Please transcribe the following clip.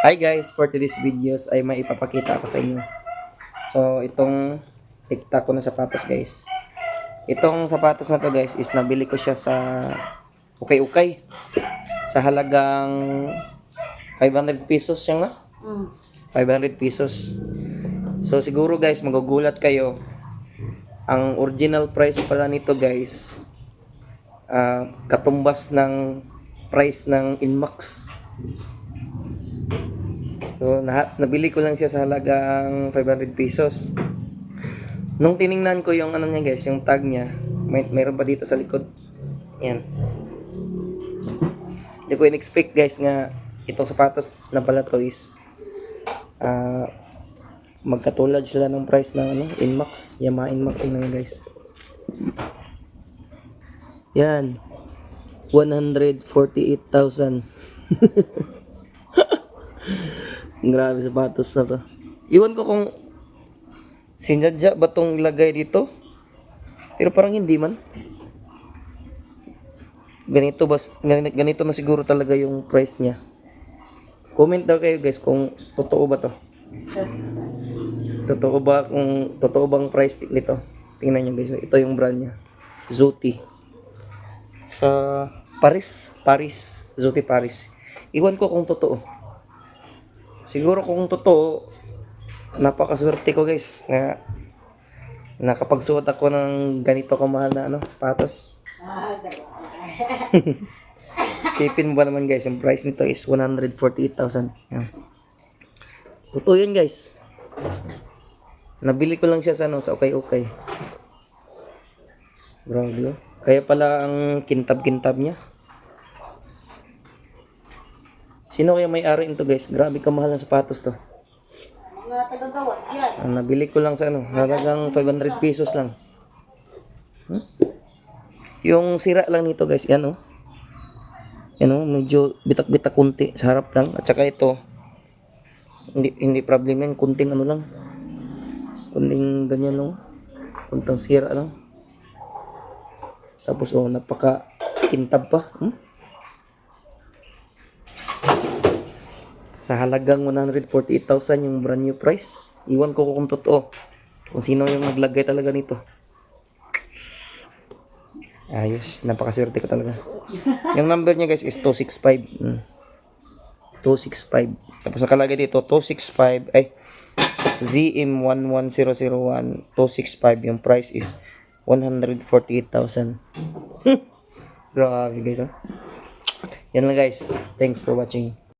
Hi guys, for today's videos ay may ipapakita ako sa inyo. So, itong tiktak ko na sapatos guys. Itong sapatos na to guys is nabili ko siya sa ukay-ukay. Sa halagang 500 pesos siya nga. 500 pesos. So, siguro guys, magugulat kayo. Ang original price pala nito guys, ah, katumbas ng price ng Inmax. So, na, nabili ko lang siya sa halagang 500 pesos. Nung tiningnan ko yung ano niya guys, yung tag niya, may, mayroon pa dito sa likod. Yan. Hindi ko in-expect guys nga itong sapatos na pala to is ah, magkatulad sila ng price ng ano, Inmax. Yamaha Inmax din yun guys. Yan. 148,000. Grabe sapatos na to. Iwan ko kung sinadya ba tong ilagay dito? Pero parang hindi man. Ganito ba ganito na siguro talaga yung price niya. Comment daw kayo guys kung totoo ba to. Totoo ba kung totoo bang price nito? Tingnan niyo guys, ito yung brand niya. Zuti. Sa Paris, Paris, Zuti Paris. Iwan ko kung totoo. Siguro kung totoo, napakaswerte ko guys na nakapagsuot ako ng ganito kamahal na ano, sapatos. Sipin mo ba naman guys, yung price nito is 148,000. Yan. Totoo yun guys. Nabili ko lang siya sa ano, sa okay-okay. Grabe oh. Kaya pala ang kintab-kintab niya. Sino kaya may-ari nito guys? Grabe kamahal ng sapatos to. Mga tagagawas yan. Ang nabili ko lang sa ano, halagang 500 pesos lang. Hmm? Yung sira lang nito guys, yan oh. Yan oh, medyo bitak-bitak kunti sa harap lang. At saka ito, hindi, hindi problem yan, kunting ano lang. Kunting ganyan lang. Kuntang sira lang. Tapos oh, napaka kintab pa. Hmm? Sa halagang 148,000 yung brand new price. Iwan ko kung totoo. Kung sino yung naglagay talaga nito. Ayos, napakaswerte ko talaga. yung number niya guys is 265. Mm. 265. Tapos nakalagay dito 265 ay ZM11001 265 yung price is 148,000. Grabe guys. ah. Yan lang guys. Thanks for watching.